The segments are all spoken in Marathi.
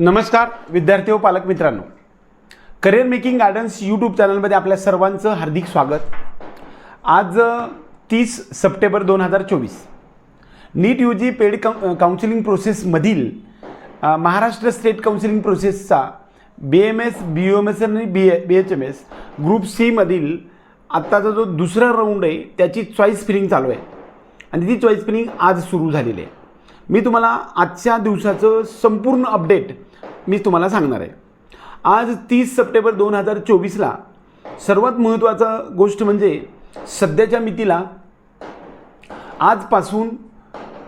नमस्कार विद्यार्थी व पालक मित्रांनो. करिअर मेकिंग गार्डन्स यूट्यूब चॅनलमध्ये आपल्या सर्वांचं हार्दिक स्वागत. आज तीस सप्टेंबर दोन हजार चोवीस. नीट यू जी पेड काउ काउन्सिलिंग प्रोसेसमधील Maharashtra state counselling प्रोसेसचा B M S B M S आणि B B H M S group सीमधील आत्ताचा जो दुसरा राऊंड आहे त्याची चॉईस फिलिंग चालू आहे. आणि ती चॉईस फिलिंग आज सुरू झालेली आहे. मी तुम्हाला आजच्या दिवसाचं संपूर्ण अपडेट मी तुम्हाला सांगणार आहे. आज तीस सप्टेंबर दोन हजार चोवीसला सर्वात महत्त्वाचा गोष्ट म्हणजे सध्याच्या मितीला आजपासून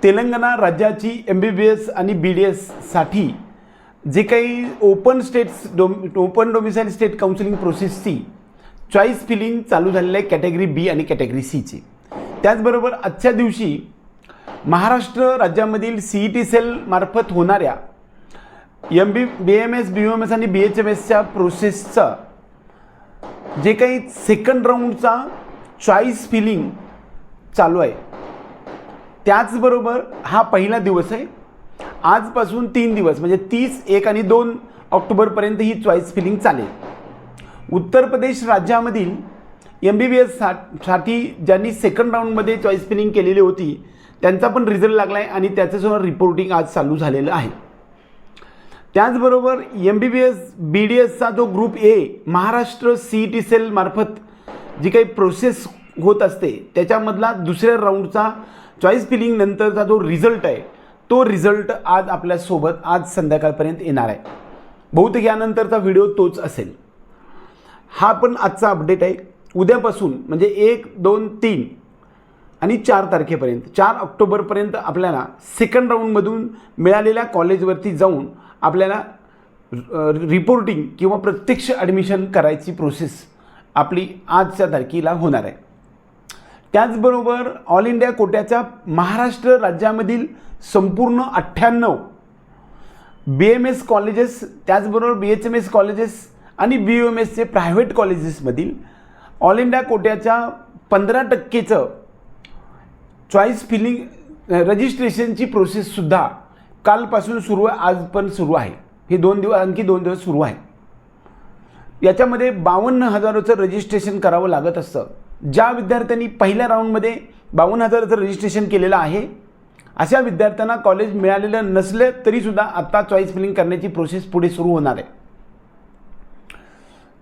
तेलंगणा राज्याची एम बी बी एस आणि बी डी एससाठी जे काही ओपन स्टेट्स डोम ओपन डोमिसाईल स्टेट काउन्सिलिंग प्रोसेसची चॉईस फिलिंग चालू झालेलं आहे कॅटेगरी बी आणि कॅटेगरी सीची त्याचबरोबर आजच्या दिवशी महाराष्ट्र राज्यामधील सी ई टी सेलमार्फत होणाऱ्या M B B M S B U M S आणि बी एच एम एसच्या प्रोसेसचा जे काही सेकंड राऊंडचा चॉईस फिलिंग चालू आहे. त्याचबरोबर हा पहिला दिवस आहे. आजपासून तीन दिवस म्हणजे तीस एक आणि दोन ऑक्टोबरपर्यंत ही चॉईस फिलिंग चालेल. उत्तर प्रदेश राज्यामधील एम बी बी एस सा साठी ज्यांनी सेकंड राऊंडमध्ये चॉईस फिलिंग केलेली होती त्यांचा पण रिझल्ट लागला आहे आणि त्याच्यासमोर रिपोर्टिंग आज चालू झालेलं आहे. त्याचबरोबर M B B S B D एसचा जो group A Maharashtra C E T cell मार्फत जी काही प्रोसेस होत असते त्याच्यामधला दुसऱ्या राऊंडचा चॉईस फिलिंग नंतरचा जो रिझल्ट आहे तो रिझल्ट आज आपल्यासोबत आज संध्याकाळपर्यंत येणार आहे. बहुतेक यानंतरचा व्हिडिओ तोच असेल. हा पण आजचा अपडेट आहे. उद्यापासून म्हणजे एक दोन तीन आणि चार तारखेपर्यंत चार ऑक्टोबरपर्यंत आपल्याला सेकंड राऊंडमधून मिळालेल्या कॉलेजवरती जाऊन आपल्याला रिपोर्टिंग किंवा प्रत्यक्ष ॲडमिशन करायची प्रोसेस आपली आजच्या तारखेला होणार आहे. त्याचबरोबर ऑल इंडिया कोट्याच्या महाराष्ट्र राज्यामधील संपूर्ण अठ्ठ्याण्णव बी एम एस कॉलेजेस त्याचबरोबर B H M S colleges आणि बी यू एम एसचे प्रायव्हेट कॉलेजेसमधील ऑल इंडिया कोट्याच्या पंधरा टक्केचं चॉईस फिलिंग रजिस्ट्रेशनची प्रोसेससुद्धा कालपासून सुरू आहे आज पण सुरू आहे. हे दोन दिवस आणखी दोन दिवस सुरू आहे. याच्यामध्ये बावन्न हजाराचं रजिस्ट्रेशन करावं लागत असतं. ज्या विद्यार्थ्यांनी पहिल्या राऊंडमध्ये बावन्न हजाराचं रजिस्ट्रेशन केलेलं आहे अशा विद्यार्थ्यांना कॉलेज मिळालेलं नसलं तरीसुद्धा आत्ता चॉईस फिलिंग करण्याची प्रोसेस पुढे सुरू होणार आहे.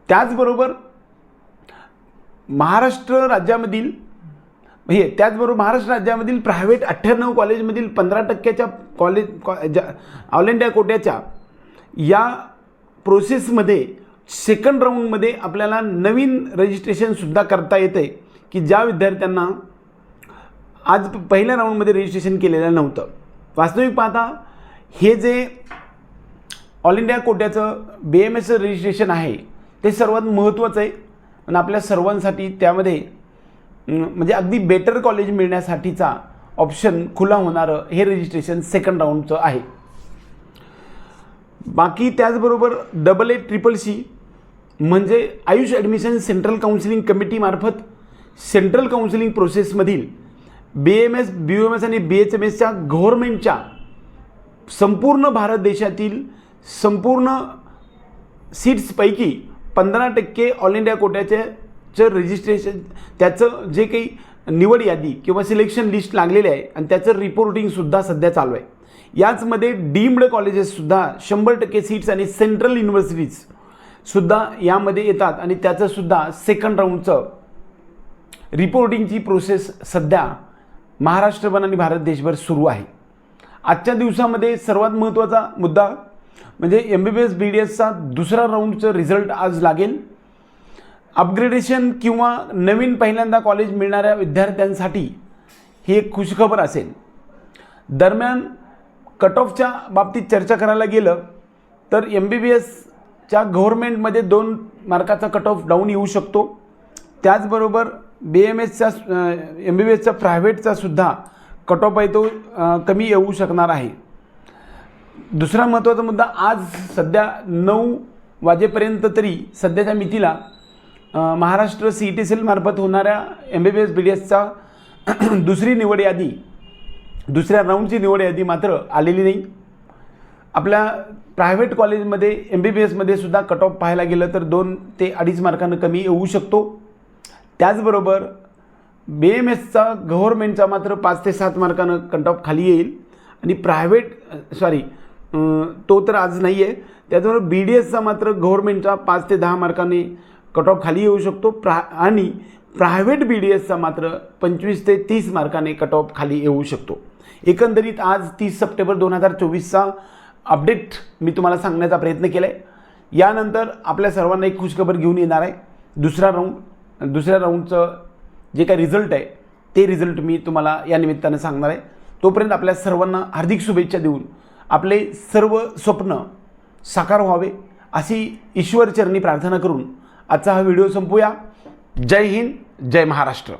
त्याचबरोबर महाराष्ट्र राज्यामधील हे त्याचबरोबर महाराष्ट्र राज्यामधील प्रायव्हेट अठ्ठ्याण्णव कॉलेजमधील पंधरा टक्क्याच्या कॉलेज कॉ ज्या ऑल इंडिया कोट्याच्या या प्रोसेसमध्ये सेकंड राऊंडमध्ये आपल्याला नवीन रजिस्ट्रेशनसुद्धा करता येतं आहे की ज्या विद्यार्थ्यांना आज पहिल्या राऊंडमध्ये रजिस्ट्रेशन केलेलं नव्हतं. वास्तविक पाहता हे जे ऑल इंडिया कोट्याचं बी एम एसचं रजिस्ट्रेशन आहे ते सर्वात महत्त्वाचं आहे. आणि आपल्या सर्वांसाठी त्यामध्ये म्हणजे अगदी बेटर कॉलेज मिळण्यासाठीचा ऑप्शन खुला होणारं हे रजिस्ट्रेशन सेकंड राऊंडचं आहे. बाकी त्याचबरोबर डबल ए ट्रिपल सी म्हणजे आयुष ॲडमिशन सेंट्रल काउन्सिलिंग कमिटीमार्फत central counselling प्रोसेसमधील B M S B M S आणि बी एच एम एसच्या गव्हर्मेंटच्या संपूर्ण भारत देशातील संपूर्ण सीट्सपैकी पंधरा टक्के ऑल इंडिया कोट्याचे रजिस्ट्रेशन त्याचं जे काही निवड यादी किंवा सिलेक्शन लिस्ट लागलेले आहे आणि त्याचं रिपोर्टिंगसुद्धा सध्या चालू आहे. याचमध्ये डीम्ड कॉलेजेससुद्धा शंभर टक्के सीट्स आणि सेंट्रल युनिव्हर्सिटीजसुद्धा यामध्ये येतात आणि त्याचंसुद्धा सेकंड राऊंडचं रिपोर्टिंगची प्रोसेस सध्या महाराष्ट्रभर आणि भारत देशभर सुरू आहे. आजच्या दिवसामध्ये सर्वात महत्त्वाचा मुद्दा म्हणजे M B B S B D एसचा दुसरा राऊंडचं रिझल्ट आज लागेल. अपग्रेडेशन किंवा नवीन पहिल्यांदा कॉलेज मिळणाऱ्या विद्यार्थ्यांसाठी ही एक खुशखबर असेल. दरम्यान कट ऑफच्या बाबतीत चर्चा करायला गेलं तर एम बी बी एसच्या गव्हर्मेंटमध्ये दोन मार्काचा कट ऑफ डाऊन येऊ शकतो. त्याचबरोबर बी एम एसच्या एम बी बी एसच्या प्रायव्हेटचा सुद्धा कट ऑफ आहे तो कमी येऊ शकणार आहे. दुसरा महत्त्वाचा मुद्दा आज सध्या नऊ वाजेपर्यंत तरी सध्याच्या मितीला महाराष्ट्र सी टी सेलमार्फत होणाऱ्या M B B S B D एसचा दुसरी निवड यादी दुसऱ्या राऊंडची निवड यादी मात्र आलेली नाही. आपल्या प्रायव्हेट कॉलेजमध्ये एम बी बी एसमध्ये सुद्धा कट ऑफ पाहायला गेलं तर दोन ते अडीच मार्कानं कमी येऊ शकतो. त्याचबरोबर बी एम एसचा गव्हर्मेंटचा मात्र पाच ते सात मार्कानं कट ऑफ खाली येईल. आणि प्रायव्हेट सॉरी तो तर आज नाही आहे त्याचबरोबर बी डी एसचा मात्र गव्हर्मेंटचा पाच ते दहा मार्काने कट ऑफ खाली येऊ शकतो. प्रा आणि प्रायव्हेट बी डी एसचा मात्र पंचवीस ते तीस मार्काने कट ऑफ खाली येऊ शकतो. एकंदरीत आज तीस सप्टेंबर दोन हजार चोवीसचा अपडेट मी तुम्हाला सांगण्याचा प्रयत्न केला आहे यानंतर आपल्या सर्वांना एक खुशखबर घेऊन येणार आहे. दुसरा राऊंड दुसऱ्या राऊंडचं जे काही रिझल्ट आहे ते रिझल्ट मी तुम्हाला या निमित्तानं सांगणार आहे. तोपर्यंत आपल्या सर्वांना हार्दिक शुभेच्छा देऊन आपले सर्व स्वप्न साकार व्हावे अशी ईश्वरचरणी प्रार्थना करून आजचा हा व्हिडिओ संपूया. जय हिंद जय महाराष्ट्र.